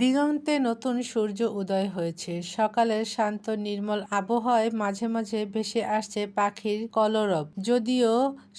দিগন্তে নতুন সূর্য উদয় হয়েছে। সকালের শান্ত নির্মল আবহাওয়ায় মাঝে মাঝে ভেসে আসছে পাখির কলরব। যদিও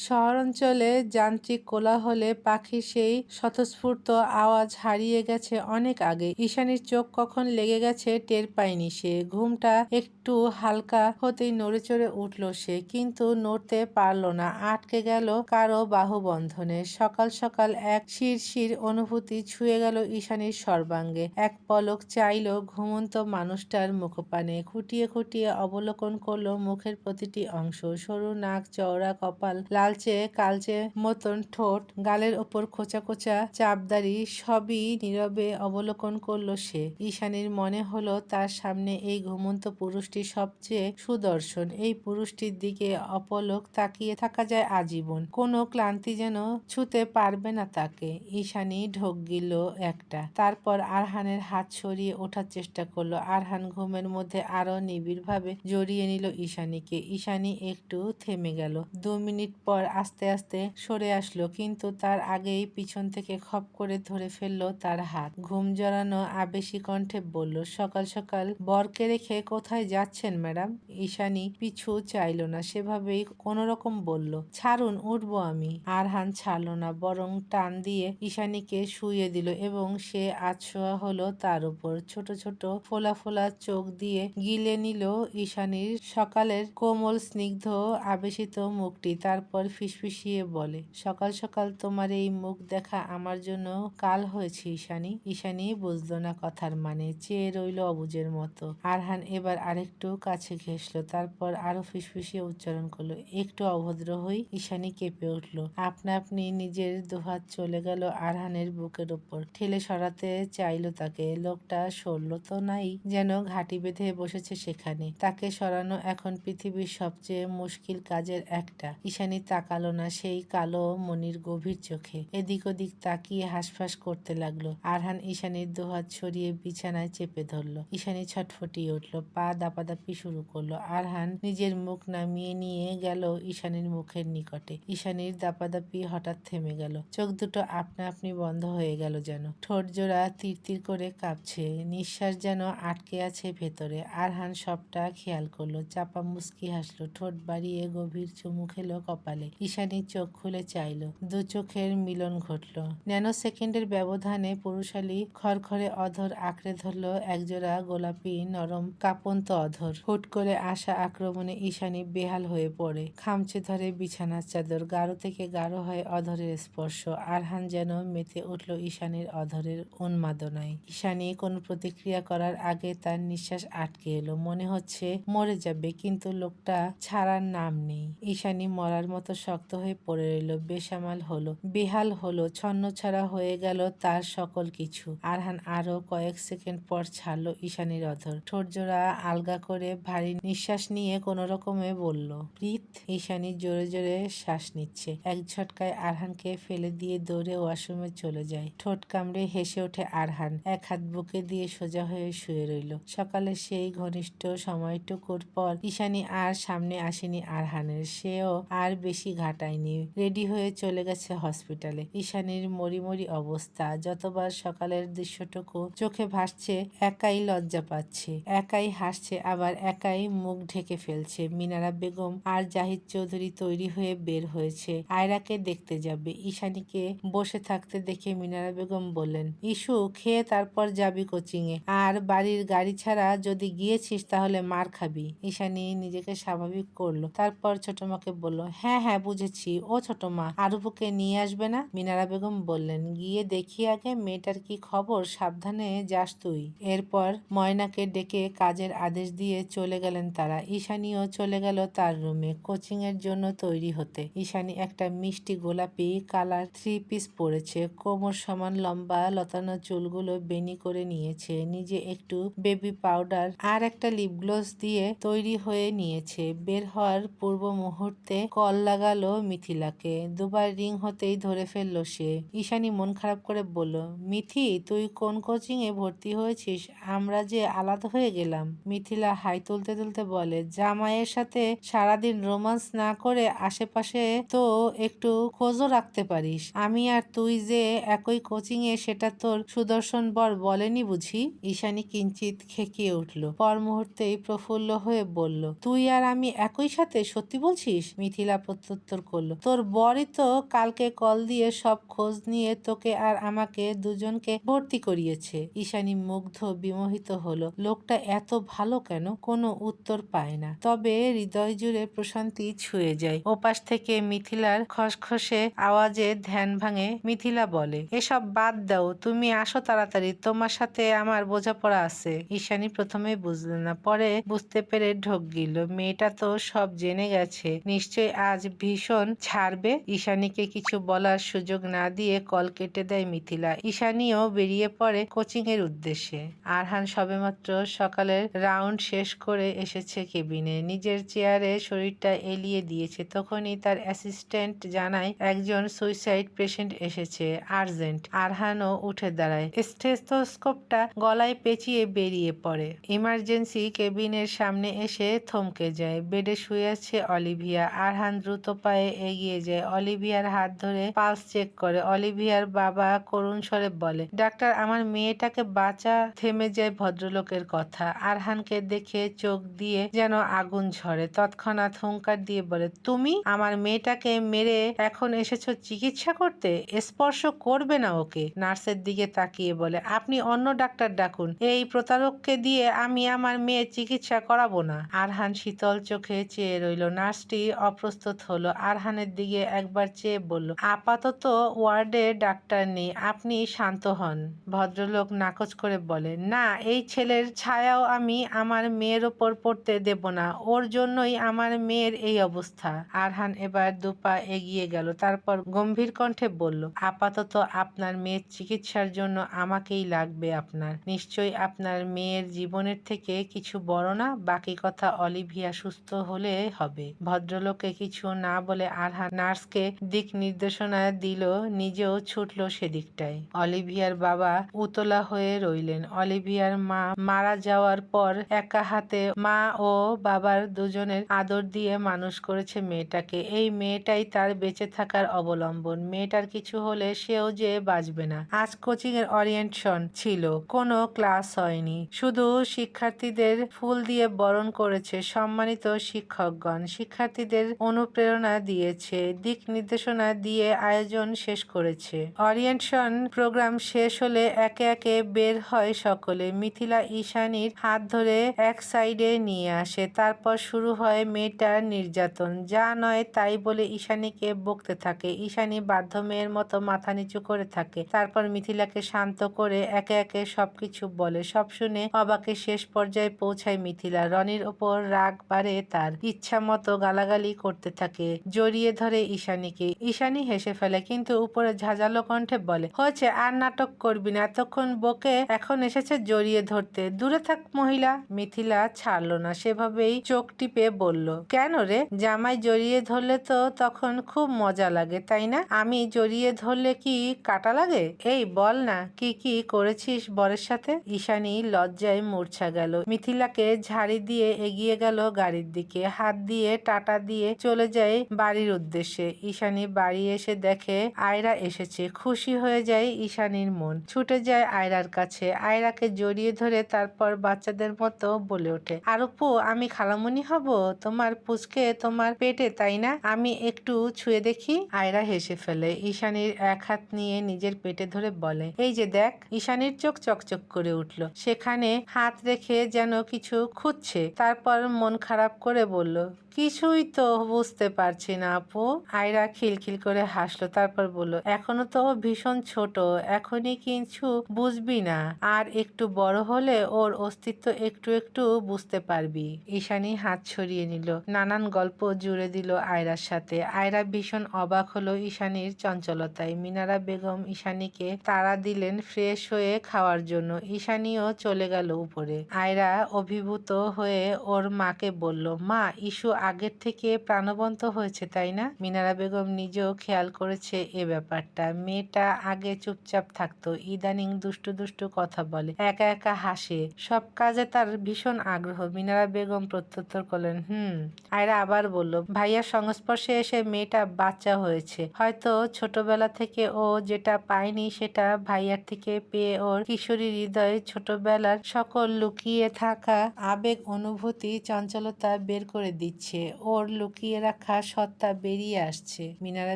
শহরাঞ্চলে যান্ত্রিক কোলাহলে পাখির সেই স্বতঃস্ফূর্ত আওয়াজ হারিয়ে গেছে অনেক আগে। ঈশানীর চোখ কখন লেগে গেছে টের পায়নি সে। ঘুমটা একটু হালকা হতেই নড়ে চড়ে উঠল সে, কিন্তু নড়তে পারল না। আটকে গেল কারও বাহুবন্ধনে। সকাল সকাল এক শিরশির অনুভূতি ছুঁয়ে গেল ঈশানীর সর্বাঙ্গে। এক পলক চাইল ঘুমন্ত মানুষটার মুখপানে। খুঁটিয়ে খুঁটিয়ে অবলোকন করল মুখের প্রতিটি অংশ। সরু নাক, চওড়া কপাল, লালচে কালচে মতন ঠোঁট, গালের ওপর খোঁচা খোঁচা চাপদারি সবই নীরবে অবলোকন করল সে। ঈশানীর মনে হলো তার সামনে এই ঘুমন্ত পুরুষটি সবচেয়ে সুদর্শন। এই পুরুষটির দিকে অপলক তাকিয়ে থাকা যায় আজীবন। কোনো ক্লান্তি যেন ছুতে পারবে না তাকে। ঈশানী ঢোক গিল একটা। তারপর আরহানের হাত সরিয়ে ওঠার চেষ্টা করল। আরহান ঘুমের মধ্যে আরও নিবিড়ভাবে জড়িয়ে নিল ঈশানীকে। ঈশানী একটু থেমে গেল। দু মিনিট পর আস্তে আস্তে সরে আসলো, কিন্তু তার আগেই পিছন থেকে খপ করে ধরে ফেলল তার হাত। ঘুম জড়ানো আবেশী কণ্ঠে বলল, সকাল সকাল বরকে রেখে কোথায় যাচ্ছেন ম্যাডাম? ঈশানী পিছু চাইল না, সেভাবেই কোনো রকম বলল, ছাড়ুন, উঠবো আমি। আরহান ছাড়লো না, বরং টান দিয়ে ঈশানীকে শুইয়ে দিল এবং সে আছোয়া হলো তার উপর। ছোট ছোট ফোলা ফোলা চোখ দিয়ে গিলে নিল ঈশানীর সকালের কোমল স্নিগ্ধ, আবেশিত মুখটি। তারপর ফিসফিসিয়ে বলে, সকাল সকাল তোমার এই মুখ দেখা আমার জন্য কাল হয়েছে ঈশানী। ঈশানী বুঝলো না কথার মানে চেয়ে রইল অবুজের মতো। আরহান এবার আরেকটু কাছে ঘেসলো তারপর আরও ফিসফিসিয়ে উচ্চারণ করল, একটু অভদ্র হই। ঈশানী কেঁপে উঠল, আপনা আপনি নিজের দুহাত চলে গেল আরহানের বুকের উপর। ঠেলে সরাতে চাইল তাকে। লোকটা সরল তো নাই, যেন ঘাটি বেঁধে বসেছে সেখানে। তাকে সরানো এখন পৃথিবীর সবচেয়ে মুশকিল কাজের একটা। ঈশানী তাকালো না সেই কালো মনির গভীর চোখে। এদিক ওদিক তাকিয়ে হাসফাস করতে লাগল। আরহান ঈশানীর দুহাত সরিয়ে বিছানায় চেপে ধরলো। ঈশানী ছটফটিয়ে উঠল, পা দাপাদাপি শুরু করল। আরহান নিজের মুখ নামিয়ে নিয়ে গেল ঈশানীর মুখের নিকটে। ঈশানীর দাপাদাপি হঠাৎ থেমে গেল। চোখ দুটো আপনা আপনি বন্ধ হয়ে গেল যেন। ঠোঁট জোড়া তীর তীর করে কাঁপছে। নিঃশ্বাস যেন আটকে আছে ভেতরে। আরহান সবটা খেয়াল করল। চাপা মুস্কি হাসলো। ঠোঁট বাড়িয়ে গভীর চুমু খেলো কপালে। ঈশানী চোখ খুলে চাইল। দু চোখের মিলন ঘটল। ন্যানো সেকেন্ডের ব্যবধানে পুরুষালী খড়খড়ে অধর আঁকড়ে ধরলো একজোড়া গোলাপি নরম কাপন্ত অধর। হুট করে আসা আক্রমণে ঈশানী বেহাল হয়ে পড়ে। খামচে ধরে বিছানার চাদর। গাঢ় থেকে গাঢ় হয় অধরের স্পর্শ। আরহান যেন মেতে উঠল ঈশানীর অধরের উন্মাদনায়। ঈশানী কোনো প্রতিক্রিয়া করার আগে তার নিঃশ্বাস আটকে এলো। মনে হচ্ছে মরে যাবে, কিন্তু লোকটা ছাড়ার নাম নেই। ঈশানী মরার মতো শক্ত হয়ে পড়ে রইল, বেসামাল হলো, বেহাল হলো ছন্ন ছাড়া হয়ে গেল তার সকল কিছু। আরহান আরও কয়েক সেকেন্ড পর ছাড়লো ঈশানীর অধর। ঠোঁটজোড়া আলগা করে ভারী নিঃশ্বাস নিয়ে কোনো রকমে বলল, প্রীত, ঈশানী জোরে জোরে শ্বাস নিচ্ছে। এক ঝটকায় আরহানকে ফেলে দিয়ে দৌড়ে ওয়াশরুমে চলে যায়। ঠোঁট কামড়ে হেসে ওঠে আরহান। এক হাত বুকে দিয়ে সোজা হয়ে শুয়ে রইল। সকালে সেই ঘনিষ্ঠ সময়টুকুর পর ঈশানী আর সামনে আসেনি আরহানের। সেও আর বেশি ঘাটায়নি। রেডি হয়ে চলে গেছে হসপিটালে। ঈশানীর মরি মরি অবস্থা, যতবার সকালের দৃশ্যটুকু চোখে ভাসছে, একাই লজ্জা পাচ্ছে। একাই হাসছে, আবার একাই মুখ ঢেকে ফেলছে। মিনারা বেগম আর জাহিদ চৌধুরী তৈরি হয়ে বের হয়েছে। আয়রাকে দেখতে যাবে। ঈশানীকে বসে থাকতে দেখে মিনারা বেগম বললেন ইস্যু খেয়ে তারপর যাবি কোচিং এ আর বাড়ির গাড়ি ছাড়া যদি গিয়েছিস তাহলে মার খাবি। ঈশানি নিজেকে স্বাভাবিক করল। তারপর ছোট মাকে বলল হ্যাঁ হ্যাঁ বুঝেছি। ও ছোট মা। আরুপুকে নিয়ে আসবে না? মিনারা বেগম বললেন, গিয়ে দেখি আগে মেয়েটার কি খবর। সাবধানে যাস তুই। এরপর ময়নাকে ডেকে কাজের আদেশ দিয়ে চলে গেলেন তারা। ঈশানিও চলে গেল তার রুমে কোচিং এর জন্য তৈরি হতে। ঈশানি একটা মিষ্টি গোলাপি কালার থ্রি পিস পরেছে। কোমর সমান লম্বা, লতানো চুলগুলো বেনি করে নিয়েছে। নিজে একটু বেবি পাউডার আর একটা লিপ গ্লোস দিয়ে তৈরি হয়ে নিয়েছে। বের হওয়ার পূর্ব মুহূর্তে কল লাগালো মিথিলাকে। দুবার রিং হতেই ধরে ফেলল সে। ঈশানী মন খারাপ করে বলল, মিথি, তুই কোন কোচিং এ ভর্তি হয়েছিস? আমরা যে আলাদা হয়ে গেলাম। মিথিলা হাই তুলতে তুলতে বলে, জামাইয়ের সাথে সারাদিন রোমান্স না করে আশেপাশে তো একটু খোঁজও রাখতে পারিস। আমি আর তুই যে একই কোচিং এ, সেটা তোর সুদর্শন বর বলেনি বুঝি। ঈশানী কিঞ্চিত খেকিয়ে উঠল। পর মুহূর্তেই প্রফুল্ল হয়ে বলল, তুই আর আমি একই সাথে সত্যি বলছিস? মিথিলা প্রত্যুত্তর করল, তোর বরই তো কালকে কল দিয়ে সব খোঁজ নিয়ে তোকে আর আমাকে দুজনকে ভর্তি করিয়েছে। ঈশানী মুগ্ধ বিমোহিত হলো, লোকটা এত ভালো কেন? কোনো উত্তর পায় না। তবে হৃদয় জুড়ে প্রশান্তি ছুঁয়ে যায়। ওপাশ থেকে মিথিলার খসখসে আওয়াজে ধ্যান ভাঙে মিথিলা বলে, এসব বাদ দাও, তুমি আসো তাড়াতাড়ি। তোমার সাথে আমার বোঝাপড়া আছে। ঈশানী প্রথমে বুঝলো না, পরে বুঝতে পেরে ঢোক গিল মেয়েটা তো সব জেনে গেছে। নিশ্চয় আজ ভীষণ ছাড়বে? ঈশানীকে কিছু বলার সুযোগ না দিয়ে কল কেটে দেয় মিথিলা। ঈশানীও বেরিয়ে পড়ে কোচিং এর উদ্দেশ্যে। আরহান সবেমাত্র সকালের রাউন্ড শেষ করে এসেছে কেবিনে। নিজের চেয়ারে শরীরটা এলিয়ে দিয়েছে। তখনই তার অ্যাসিস্ট্যান্ট জানায়, একজন সুইসাইড পেশেন্ট এসেছে, আর্জেন্ট। আরহানও উঠে দাঁড়ায়। স্টেথোস্কোপটা গলায় পেঁচিয়ে বেরিয়ে পড়ে। ইমার্জেন্সি কেবিনের সামনে এসে থমকে যায়। বেডে শুয়ে আছে অলিভিয়া। আরহান দ্রুত পায়ে এগিয়ে যায়। অলিভিয়ার হাত ধরে পালস চেক করে। অলিভিয়ার বাবা করুণ স্বরে বলে, ডাক্তার, আমার মেয়েটাকে বাঁচা থেমে যায় ভদ্রলোকের কথা। আরহানকে দেখে চোখ দিয়ে যেন আগুন ঝরে। তৎক্ষণাৎ হুঙ্কার দিয়ে বলে, তুমি আমার মেয়েটাকে মেরে এখন এসেছ চিকিৎসা করতে? স্পর্শ করবে না ওকে? নার্সের দিকে তাকিয়ে বলে আপনি অন্য ডাক্তার ডাকুন। এই প্রতারককে দিয়ে আমি আমার মেয়ের চিকিৎসা করাবো না। আরহান শীতল চোখে চেয়ে রইল। নার্সটি অপ্রস্তুত হলো। আরহানের দিকে একবার চেয়ে বলল, আপাতত ওয়ার্ডে ডাক্তার নেই, আপনি শান্ত হন। ভদ্রলোক নাকচ করে বলে, না, এই ছেলের ছায়াও আমি আমার মেয়ের ওপর পড়তে দেব না। ওর জন্যই আমার মেয়ের এই অবস্থা। আরহান এবার দুপা এগিয়ে গেল। তারপর গম্ভীর কণ্ঠে বলল, আপাতত আপনার মেয়ের চিকিৎসার জন্য আমাকেই লাগবে আপনার। নিশ্চয়ই আপনার মেয়ের জীবনের থেকে কিছু বড় না, বাকি কথা অলিভিয়া সুস্থ হলে হবে। ভদ্রলোকে কিছু না বলে আরহান নার্সকে দিক নির্দেশনা দিল, নিজেও ছুটল সেদিকটায়। অলিভিয়ার বাবা উতলা হয়ে রইলেন। অলিভিয়ার মা মারা যাওয়ার পর একা হাতে মা ও বাবার দুজনের আদর দিয়ে মানুষ করেছে মেয়েটাকে। এই মেয়েটাই তার বেঁচে থাকার অবলম্বন। মেয়েটার কিছু হলে সেও যে বাঁচবে না। আজ কোচিং এর অরিয়েন্টেশন ছিল। কোনো ক্লাস হয়নি। শুধু শিক্ষার্থীদের ফুল দিয়ে বরণ করেছে সম্মানিত শিক্ষকগণ। শিক্ষার্থীদের অনুপ্রেরণা দিয়েছে, দিক নির্দেশনা দিয়ে আয়োজন শেষ করেছে। অরিয়েন্টেশন প্রোগ্রাম শেষ হলে একে একে বের হয় সকলে। মিথিলা ঈশানীর হাত ধরে এক সাইডে নিয়ে আসে। তারপর শুরু হয় মেয়েটার নির্যাতন। যা নয় তাই বলে ঈশানীকে বকতে থাকে। ঈশানী বাধ্য মেয়ের মতো মাথা নিচু করে থাকে। তারপর মিথিলাকে শান্ত করে একে একে সবকিছু বলে। সব শুনে অবাকে শেষ পর্যায়ে পৌঁছায় মিথিলা। রনির ওপর রাগ বাড়ে তার। ইচ্ছা মতো গালাগালি করতে থাকে। জড়িয়ে ধরে ঈশানীকে। ঈশানী হেসে ফেলে, কিন্তু উপরে ঝাঁঝালো কণ্ঠে বলে, হয়েছে, আর নাটক করবি না। এতক্ষণ বকে এখন এসেছে জড়িয়ে ধরতে। দূরে থাক মহিলা। মিথিলা ছাড়লো না। সেভাবেই চোখ টিপে বলল, কেন রে? জামাই জড়িয়ে ধরলে তো তখন খুব মজা লাগে, তাই না? আমি জড়িয়ে ধরলে কি কাটা লাগে? এই, বল না, কি কি করেছিস বরের সাথে? ঈশানী লজ্জায় মূর্ছা গেল। মিথিলাকে ঝাড়ি দিয়ে এগিয়ে গেল গাড়ির দিকে। হাত দিয়ে, টাটা দিয়ে চলে যায় বাড়ির উদ্দেশ্যে। ঈশানী বাড়ি এসে দেখে আয়রা এসেছে। খুশি হয়ে যায় ঈশানীর মন। ছুটে যায় আয়রার কাছে। আয়রাকে জড়িয়ে ধরে তারপর বাচ্চাদের মতো বলে ওঠে আরপু আমি খালামুনি হব? তোমার পুচকে তোমার পেটে, তাই না? আমি একটু ছুঁয়ে দেখি। আয়রা হেসে ফেলে। ঈশানীর এক হাত নিয়ে নিজের পেটে ধরে বলে, এই যে দেখ ঈশানীর চোখ চকচক করে উঠল। সেখানে হাত রেখে যেন কিছু খুঁজছে। তারপর মন খারাপ করে বলল কিছুই তো বুঝতে পারছি না আপু। আয়রা খিলখিল করে হাসলো, তারপর বলল, এখনও তো ভীষণ ছোট, এখনই কিছু বুঝবি না। আর একটু বড় হলে ওর অস্তিত্ব একটু একটু বুঝতে পারবি। ঈশানী হাত ছড়িয়ে নিল, নানান গল্প জুড়ে দিল আয়রার সাথে। আয়রা ভীষণ অবাক হলো ঈশানীর চঞ্চলতায়। মিনারা বেগম ঈশানিকে তাড়া দিলেন ফ্রেশ হয়ে খাওয়ার জন্য। ঈশানিও চলে গেল উপরে। আয়রা অভিভূত হয়ে ওর মাকে বলল, মা ইস্যু আগের থেকে প্রাণবন্ত হয়েছে, তাই না? মিনারা বেগম নিজেও খেয়াল করেছে এ ব্যাপারটা। মেয়েটা আগে চুপচাপ থাকতো, ইদানিং দুষ্টু দুষ্টু কথা বলে, একা একা হাসে। সব কাজে তার ভীষণ আগ্রহ। মিনারা বেগম প্রত্যুত্তর করলেন, হুম। আয়রা আবার বলল ভাইয়ার সংস্পর্শে এসে মেয়েটা বাচ্চা হয়েছে। হয়তো ছোটবেলা থেকে ও যেটা পায়নি সেটা ভাইয়ার থেকে পেয়ে ওর কিশোরী হৃদয়ে ছোটবেলার সকল লুকিয়ে থাকা আবেগ, অনুভূতি চঞ্চলতা বের করে দিচ্ছে। ওর লুকিয়ে রাখা সত্তা বেরিয়ে আসছে। মিনারা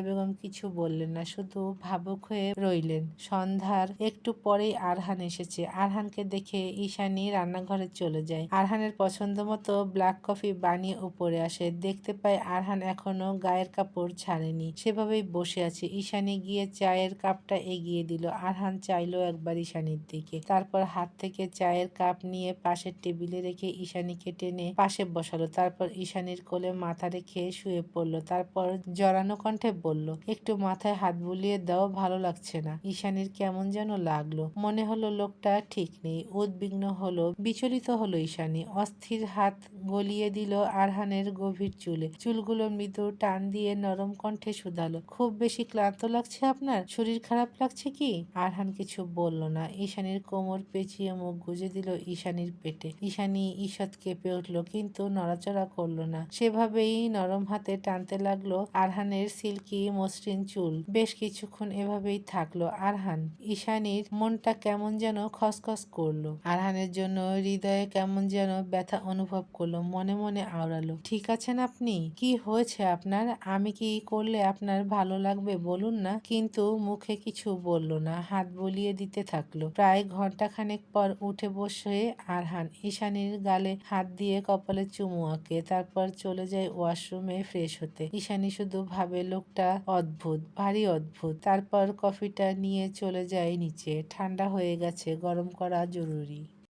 বেগম কিছু বললেন না, শুধু ভাবুক হয়ে রইলেন। সন্ধ্যার একটু পরেই আরহান এসেছে। আরহানকে দেখে ঈশানী রান্নাঘরে চলে যায়। আরহানের পছন্দ মতো ব্ল্যাক কফি বানিয়ে উপরে আসে। দেখতে পায় আরহান এখনও গায়ের কাপড় ছাড়েনি। সেভাবেই বসে আছে। ঈশানী গিয়ে চায়ের কাপটা এগিয়ে দিল। আরহান চাইলো একবার ঈশানীর দিকে। তারপর হাত থেকে চায়ের কাপ নিয়ে পাশের টেবিলে রেখে ঈশানীকে টেনে পাশে বসালো। তারপর ঈশানীর কোলে মাথা রেখে শুয়ে পড়ল। তারপর জড়ানো কণ্ঠে বলল, একটু মাথায় হাত বুলিয়ে দাও, ভালো লাগছে না। ঈশানীর কেমন যেন লাগল। মনে হলো লোকটা ঠিক নেই। উদ্বিগ্ন হলো, বিচলিত হলো ঈশানী। অস্থির হাত গলিয়ে দিল আরহানের গভীর চুলে। চুলগুলো মৃদু টান দিয়ে নরম কণ্ঠে শুধালো। খুব বেশি ক্লান্ত লাগছে আপনার? শরীর খারাপ লাগছে কি? আরহান কিছু বলল না। ঈশানীর কোমর পেঁচিয়ে মুখ গুজে দিল ঈশানীর পেটে। ঈশানী ঈষৎ কেঁপে উঠল, কিন্তু নড়াচড়া করল না। সেভাবেই নরম হাতে টানতে লাগল আরহানের সিল্কি মসৃণ চুল। বেশ কিছুক্ষণ এভাবেই থাকল আরহান। ঈশানীর মনটা কেমন যেন খসখস করল। আরহানের জন্য হৃদয়ে কেমন যেন ব্যথা অনুভব করল, মনে মনে আওড়ালো। ঠিক আছেন আপনি? কি হয়েছে আপনার? আমি কি করলে আপনার ভালো লাগবে বলুন না? কিন্তু মুখে কিছু বলল না, হাত বলিয়ে দিতে থাকল। প্রায় ঘণ্টা খানেক পর উঠে বসে আরহান। ঈশানীর গালে হাত দিয়ে কপালে চুমু আঁকে, তারপর চলে যায় ওয়াশরুমে ফ্রেশ হতে। ঈশানী শুধু ভাবে, লোকটা অদ্ভুত, ভারী অদ্ভুত। তারপর কফিটা নিয়ে চলে যায় নিচে। ঠান্ডা হয়ে গেছে, গরম করা জরুরি।